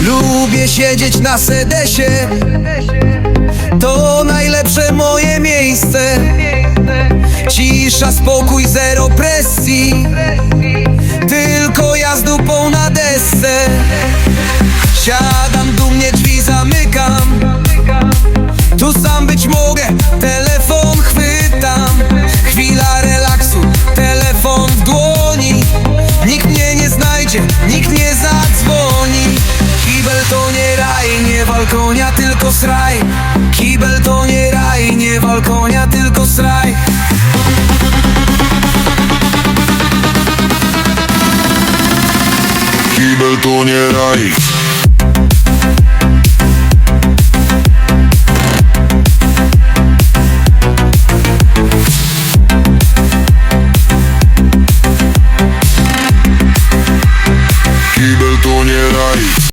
Lubię siedzieć na sedesie. To najlepsze moje miejsce. Cisza, spokój, zero presji. Tylko ja z dupą na desce. Siadam dumnie, drzwi zamykam. Tu sam być mogę, telefon chwytam. Chwila relaksu, telefon w dłoni. Nikt mnie nie znajdzie, nikt nie zadzwoni to nie raj, nie walkonia, tylko sraj. Kibel to nie raj, nie walkonia, tylko sraj. Kibel to nie raj. Kibel to nie raj.